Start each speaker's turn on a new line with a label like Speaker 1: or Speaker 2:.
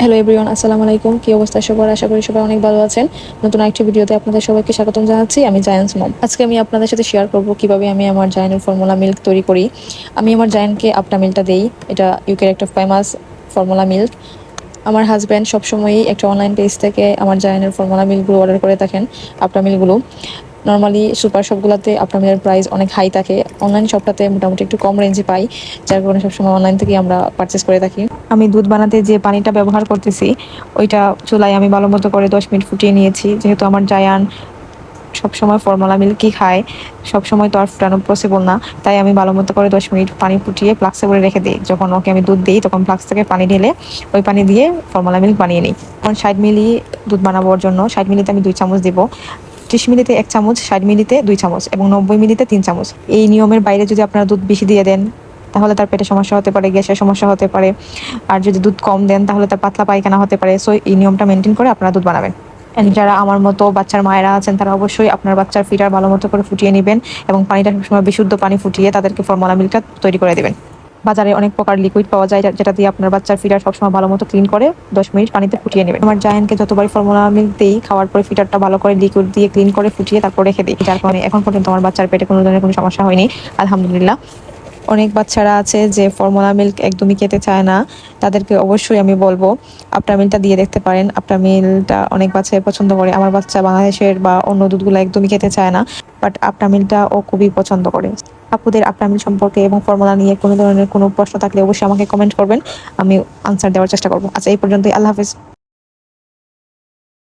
Speaker 1: Hello everyone আসসালামু আলাইকুম। কি অবস্থা সবার? আশা করি সবাই অনেক ভালো আছেন। নতুন একটি ভিডিওতে আপনাদের সবাইকে স্বাগতম জানাচ্ছি। আমি জায়ান্স মম আজকে আমি আপনাদের সাথে শেয়ার করব কীভাবে আমি আমার জায়ানের ফর্মুলা মিল্ক তৈরি করি। আমি আমার জায়ানকে আপটা মিল্কটা দেই। এটা ইউকের একটা ফেমাস ফর্মুলা মিল্ক আমার হাজব্যান্ড সবসময়ই একটা অনলাইন পেজ থেকে আমার জায়ানের ফর্মুলা মিল্কগুলো অর্ডার করে থাকেন আপটা মিল্কগুলো নর্মালি সুপার শপগুলোতে আপনার মিলের প্রাইস অনেক হাই থাকে। অনলাইন শপটাতে মোটামুটি একটু কম রেঞ্জে পাই, যার কারণে সবসময় অনলাইন থেকে আমরা পারচেস করে থাকি। আমি দুধ বানাতে যে পানিটা ব্যবহার করতেছি, ওইটা চুলায় আমি ভালো মতো করে দশ মিনিট ফুটিয়ে নিয়েছি। যেহেতু আমার জায়ান সবসময় ফর্মুলা মিল্কই খায়, সবসময় তো আর ফুটানো পসিবল না। তাই আমি ভালো মতো করে দশ মিনিট পানি ফুটিয়ে ফ্লাক্সে করে রেখে দিই। যখন ওকে আমি দুধ দিই, তখন ফ্লাক্স থেকে পানি ঢেলে ওই পানি দিয়ে ফর্মুলা মিল্ক বানিয়ে নিই। এখন ষাট মিলি দুধ বানাবার জন্য। ষাট মিলিতে আমি দুই চামচ দিব। ত্রিশ মিলিতে এক চামচ, ষাট মিলিতে দুই চামচ এবং নব্বই মিলিতে তিন চামচ। এই নিয়মের বাইরে যদি আপনারা দুধ বেশি দিয়ে দেন, তাহলে তার পেটে সমস্যা হতে পারে, গ্যাসের সমস্যা হতে পারে। আর যদি দুধ কম দেন, তাহলে তার পাতলা পায়খানা হতে পারে। সো এই নিয়মটা মেনটেন করে আপনারা দুধ বানাবেন। যারা আমার মতো বাচ্চার মায়েরা আছেন, তারা অবশ্যই আপনার বাচ্চার ফিটার ভালো মতো করে ফুটিয়ে নেবেন এবং পানিটা সবসময় বিশুদ্ধ পানি ফুটিয়ে তাদেরকে ফর্মুলা মিল্কটা তৈরি করে দেবেন। বাজারে অনেক প্রকার লিকুইড পাওয়া যায়, যেটা দিয়ে আপনার বাচ্চার ফিটার সবসময় ভালো মতো ক্লিন করে দশ মিনিট পানিতে ফুটিয়ে নেবে। আমার জায়ানকে যতবার ফর্মুলা মিল্ক দিই, খাওয়ার পরে ফিটারটা ভালো করে লিকুইড দিয়ে ক্লিন করে ফুটিয়ে তারপর রেখে দিই। যার কারণে এখন পর্যন্ত আমার বাচ্চার পেটে কোনো ধরনের কোনো সমস্যা হয়নি, আলহামদুলিল্লাহ। অনেক বাচ্চারা আছে যে ফর্মুলা মিল্ক একদমই খেতে চায় না। তাদেরকে অবশ্যই আমি বলব আপটা মিলটা দিয়ে দেখতে পারেন। আপটা মিলটা অনেক বাচ্চাই পছন্দ করে। আমার বাচ্চা বাংলাদেশের বা অন্য দুধগুলো একদমই খেতে চায় না বাট আপটা মিলটা ও খুবই পছন্দ করে। আপুদের মিল সম্পর্কে এবং ফর্মুলা নিয়ে কোনো ধরনের কোনো প্রশ্ন থাকলে অবশ্যই আমাকে কমেন্ট করবেন, আমি আনসার দেওয়ার চেষ্টা করব। আচ্ছা এই পর্যন্তই। আল্লাহ হাফিজ।